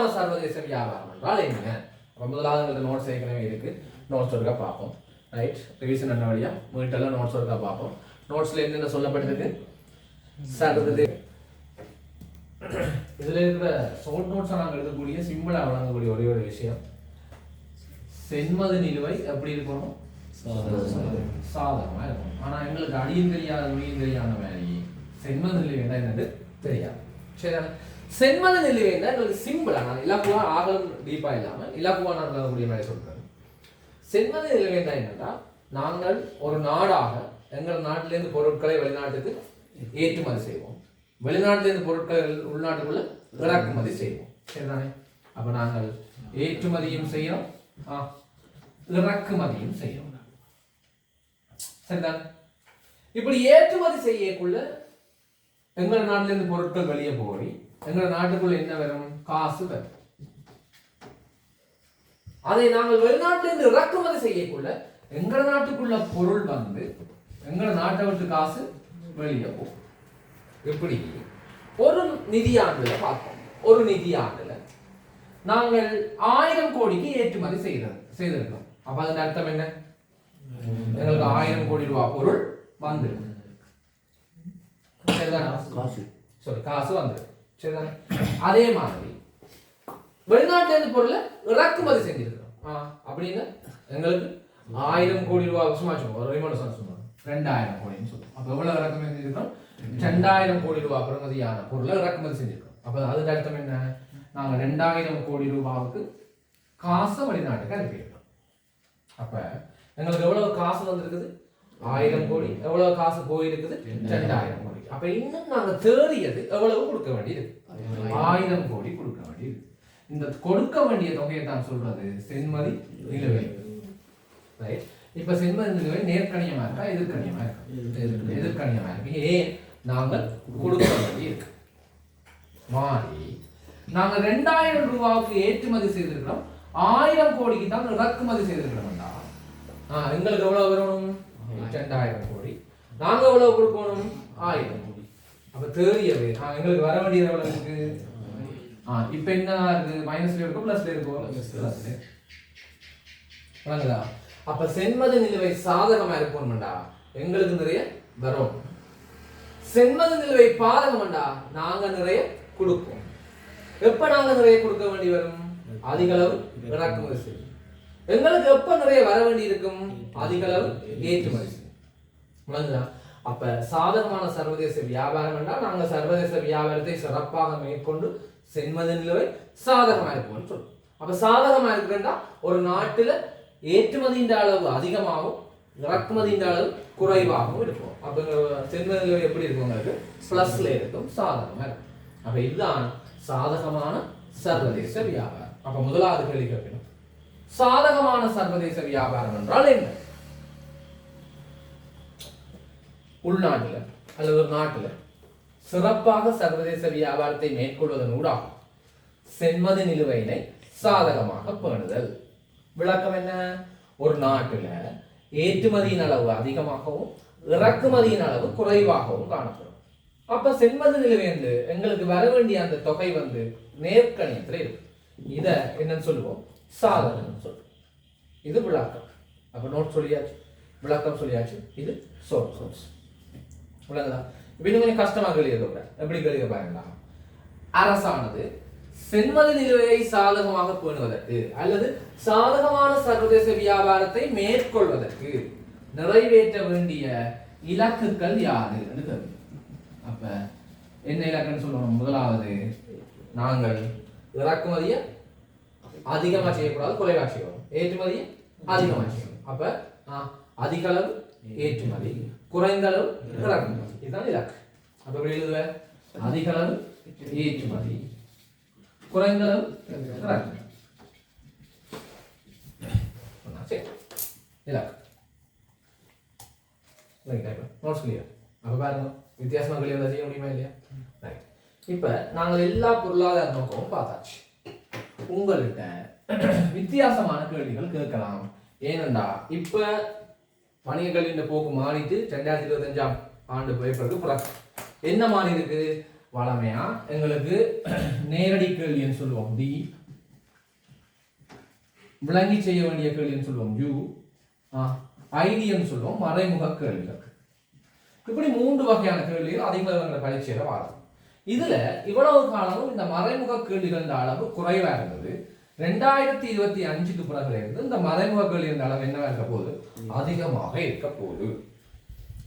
சாதகமான சர்வதேச வியாபாரம் என்றால் என்ன? அப்ப முதலாவது நோட்ஸ் ஏற்கனவே இருக்கு. நோட்ஸ் ஒருக்கா பார்ப்போம். ரைட் ரிவிஷன் என்ன வழியா? முன்னிட்டெல்லாம் நோட்ஸ் ஒருக்கா பார்ப்போம். நோட்ஸ்ல என்னென்ன சொல்லப்பட்டிருக்கு? சர்வதேச இதுல இருக்கிற ஷோர்ட் நோட்ஸ் நாங்கள் எழுதக்கூடிய சிம்பிளா வழங்கக்கூடிய ஒரே ஒரு விஷயம். சென்மது நிலுவை எப்படி இருக்கணும்? சாதகமா இருக்கும் ஆனா எங்களுக்கு அடியும் தெரியாத மொழியும் தெரியாத மாதிரி சென்மத நிலுவை என்ன என்னது? தெரியாது. சரி சென்மத நிலுவை எங்களுக்கு சிம்பிளா நான் இலக்குவா ஆகலும் டீப்பா இல்லாம இலக்குவா நான் கூடிய மாதிரி சொல்றேன். சென்மத நிலுவை என்னன்னா நாங்கள் ஒரு நாடாக எங்கள் நாட்டிலேருந்து பொருட்களை வெளிநாட்டுக்கு ஏற்றுமதி செய்வோம். வெளிநாட்டிலேருந்து பொருட்களை உள்நாட்டுக்குள்ள இறக்குமதி செய்வோம். சரிதானே? அப்போ நாங்கள் ஏற்றுமதியும் செய்யறோம் ஆ, இறக்குமதியும் செய்யறோம் சரிதான்? இப்படி ஏற்றுமதி செய்யக்குள்ள எங்கள் நாட்டிலேருந்து பொருட்கள் வெளியே போய் எங்கள் நாட்டுக்குள்ள என்ன வரும்? காசு வரும். அதை நாங்கள் வெளிநாட்டிலிருந்து இறக்குமதி செய்யக்குள்ள எங்கள் நாட்டுக்குள்ள பொருள் வந்து எங்கள் நாட்டை விட்டு காசு வெளியே போகும். எப்படி? ஒரு நிதியாண்டுல பார்த்தோம் ஒரு நிதியாண்டுல நாங்கள் ஆயிரம் கோடிக்கு ஏற்றுமதி செய்தது செய்திருக்கோம் அப்ப அதன் அர்த்தம் என்ன? எங்களுக்கு ஆயிரம் கோடி ரூபாய் பொருள் வந்துடும் சரிதானே? காசு. Sorry காசு வந்துடும் சரிதானே? அதே மாதிரி வெளிநாட்டிலேருந்து பொருளை இறக்குமதி செஞ்சிருக்கிறோம். ஆ, அப்படின்னு எங்களுக்கு ஆயிரம் கோடி ரூபாய் சும்மா சும்மா ஒரு விமான சும்மா ரெண்டாயிரம் கோடின்னு சொல்லுவோம். அப்போ எவ்வளோ இறக்குமதி செஞ்சிருக்கோம் ரெண்டாயிரம் கோடி ரூபாய் பெறுமதியான பொருளை இறக்குமதி செஞ்சிருக்கோம் அப்போ அதுக்கு அர்த்தம் என்ன? நாங்கள் ரெண்டாயிரம் கோடி ரூபாவுக்கு காசை வெளிநாட்டுக்கு அனுப்பியிருக்கோம் அப்போ எங்களுக்கு எவ்வளவு காசு வந்திருக்குது? ஆயிரம் கோடி எவ்வளவு காசு போயிருக்குது ரெண்டாயிரம் கோடி அப்ப இன்னும் நாங்க தேடியது எவ்வளவு கொடுக்க வேண்டியது ஆயிரம் கோடி கொடுக்க வேண்டியது இந்த கொடுக்க வேண்டிய தொகையை தான் சொல்றது சென்மதி நிலுவை Right? இப்ப சென்மதி நிலுவை நேர்கணியமா இருக்கா எதிர்கணியமா இருக்கா எதிர்- எதிர்கணியமா இருக்கு ஏன் நாங்கள் கொடுக்க வேண்டி இருக்கு மாறி நாங்க ரெண்டாயிரம் ரூபாவுக்கு ஏற்றுமதி செய்திருக்கிறோம் ஆயிரம் கோடிக்கு தான் இறக்குமதி செய்திருக்கிறோம்டா எங்களுக்கு எவ்வளவு வரணும் ரெண்டாயிரம் கோடி. நாங்க எவ்வளவு கொடுக்கணும் ஆயிரம் கோடி. அப்ப தேறியது ஆ, எங்களுக்கு வர வேண்டியது எவ்வளவு இருக்கு? ஆ இப்ப என்ன இருக்கு? மைனஸ்ல இருக்கும் பிளஸ்ல இருக்கும்? பிளஸ்ல வணங்குதா அப்ப செண்மது நிலுவை சாதகமா இருக்கணும்டா. எங்களுக்கு நிறைய வரும். செண்மது நிலுவை பாதகம்டா. நாங்க நிறைய கொடுப்போம். எப்ப நாங்க நிறைய கொடுக்க வேண்டி வரும்? அதிக அளவு இறக்குமதி செய்யும் எங்களுக்கு எப்ப நிறைய வர வேண்டி இருக்கும் அதிக அளவு ஏற்றுமதி. விளங்குதா அப்ப சாதகமான சர்வதேச வியாபாரம் என்றால் நாங்க சர்வதேச வியாபாரத்தை சிறப்பாக மேற்கொண்டு சென்மத நிலவை சாதகமா இருக்கும்னு சொல்றோம். அப்ப சாதகமா இருக்குன்னா ஒரு நாட்டுல ஏற்றுமதியின் அளவு அதிகமாகவும் இறக்குமதியின் அளவு குறைவாகவும் இருக்கும். அப்ப செண்மதி சென்மத எப்படி இருக்கும் உங்களுக்கு? பிளஸ்ல இருக்கும் சாதகமா இருக்கும். அப்ப இதுதான் சாதகமான சர்வதேச வியாபாரம். அப்ப முதலாவது கேள்வி கேட்கணும். சாதகமான சர்வதேச வியாபாரம் என்றால் என்ன? உள்நாட்டில் அல்லது ஒரு நாட்டில் சிறப்பாக சர்வதேச வியாபாரத்தை மேற்கொள்வதன் ஊடாக சென்மதி நிலுவையினை சாதகமாக பேணுதல். விளக்கம் என்ன? ஒரு நாட்டில் ஏற்றுமதியின் அளவு அதிகமாகவும் இறக்குமதியின் அளவு குறைவாகவும் காணப்படும். அப்ப சென்மதி நிலுவை வந்து எங்களுக்கு வர வேண்டிய அந்த தொகை வந்து நேர்கணியத்தில் இருக்கு. இதை என்னன்னு சொல்லுவோம்? சாதகம் சொல். இது விளக்கம். அப்போ நோட் சொல்லியாச்சு. விளக்கம் சொல்லியாச்சு. இது சோர்ஸ் சோர்ஸ் விளங்குதா இப்ப இன்னும் கொஞ்சம் கஷ்டமாக கேள்வி எப்படி கழிய பாருங்களா அரசானது சென்மதி நிலுவையை சாதகமாக பேணுவதற்கு அல்லது சாதகமான சர்வதேச வியாபாரத்தை மேற்கொள்வதற்கு நிறைவேற்ற வேண்டிய இலக்குகள் யாது என்று கேள்வி. அப்ப என்ன இலக்குன்னு சொல்லணும்? முதலாவது நாங்கள் இறக்குமதியை அதிகமா செய்யக்கூடாது குறைவாக செய்யணும். ஏற்றுமதியை அதிகமாக செய்யணும். அப்ப அதிக அளவு ஏற்றுமதி குறைந்த அளவு இறக்குமதி. இதுதான் இலக்கு. அப்போ எப்படி எழுதுவ? அதிக அளவு ஏற்றுமதி குறைந்த அளவு இறக்குமதி சரி. இலக்கு. நோட்ஸ் கிளியர் அப்ப பாருங்க. வித்தியாசமா கிளியர் செய்ய முடியுமா இல்லையா? ரைட் இப்ப நாங்கள் எல்லா பொருளாதார நோக்கமும் பார்த்தாச்சு. உங்கள்கிட்ட வித்தியாசமான கேள்விகள் கேட்கலாம். ஏனென்றா இப்ப வணிக கல்வியின் போக்கு மாறிட்டு ரெண்டாயிரத்தி இருபத்தஞ்சாம் ஆண்டு பேப்பருக்கு புற என்ன மாறி இருக்கு? வளமையா? எங்களுக்கு நேரடி கேள்வின்னு சொல்லுவோம். டி. விளங்கி செய்ய வேண்டிய கேள்வின்னு சொல்லுவோம். யூ. ஐடியன்னு சொல்லுவோம். மறைமுக கேள்விகள். இப்படி மூன்று வகையான கேள்விகள் அதிக பரீட்சையில வாழும் இதுல இவ்வளவு காலமும் இந்த மறைமுக கேள்விகள் அளவு குறைவா இருந்தது. ரெண்டாயிரத்தி இருபத்தி அஞ்சுக்கு பிறகு இருந்து இந்த மறைமுக கேள்விகள் அளவு என்னவா இருக்க போகுது? அதிகமாக இருக்க போகுது.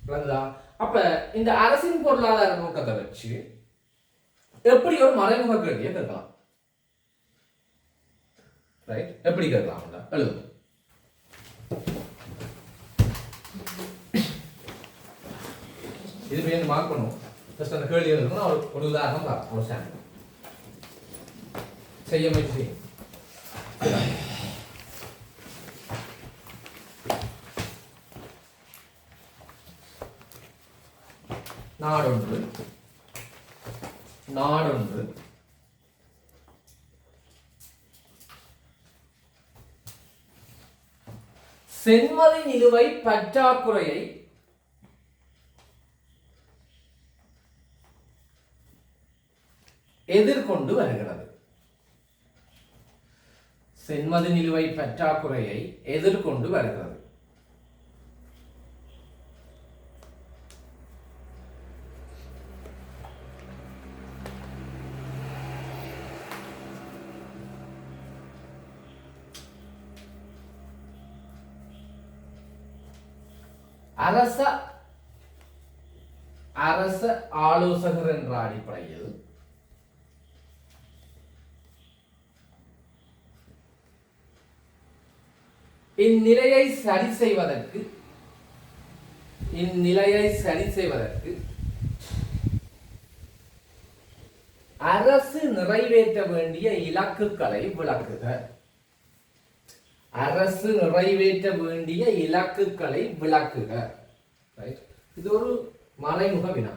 விளங்குதா அப்ப இந்த அரசின் பொருளாதார நோக்கத்தை வச்சு எப்படி ஒரு மறைமுக கேள்வியை கேட்கலாம்? ரைட் எப்படி கேட்கலாம் எழுது இது மார்க் பண்ணுவோம். ஜஸ்ட் அந்த கேள்வி எழுதணும் ஒரு ஒரு உதாரணம் பார்ப்போம் ஒரு சாம்பிள் செய்ய முயற்சி செய்யும் நாடொன்று நாடொன்று செம்மதி நிலுவை பற்றாக்குறையை எதிர்கொண்டு வருகிறது. செம்மதி நிலுவை பற்றாக்குறையை எதிர்கொண்டு வருகிறது. அரச அரச ஆலோசகர் என்ற அடிப்படையில் இந்நிலையை சரி செய்வதற்கு இந்நிலையை சரி செய்வதற்கு அரசு நிறைவேற்ற வேண்டிய இலக்குகளை விளக்குக. அரசு நிறைவேற்ற வேண்டிய இலக்குகளை விளக்குக. இது ஒரு மறைமுக வினா.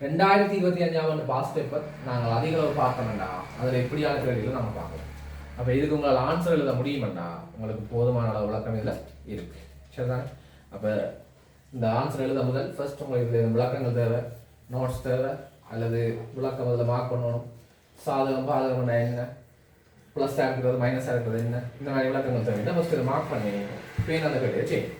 ரெண்டாயிரத்தி இருபத்தி அஞ்சாம் ஆண்டு பாஸ் பேப்பர். நாங்கள் அதிக அளவு பார்க்க வேண்டாம் அதில் எப்படியான கேள்விகளை நம்ம பார்க்கலாம். அப்போ இதுக்கு உங்களால் ஆன்சர் எழுத முடியுமெண்டா? உங்களுக்கு போதுமான அளவு விளக்கம் இதில் இருக்கு. சரிதானே? அப்போ இந்த ஆன்சர் எழுத முதல் ஃபர்ஸ்ட் உங்களுக்கு இது விளக்கங்கள் தேவை. நோட்ஸ் தேவை. அல்லது விளக்கம் அதில் மார்க் பண்ணணும். சாதகம் பாதகம் என்ன? ப்ளஸ் இருக்கிறது மைனஸாக இருக்கிறது என்ன? இந்த மாதிரி விளக்கங்கள் தேவை. ஃபர்ஸ்ட் இதை மார்க் பண்ணி பேன் அந்த கேள்வியை செய்யும்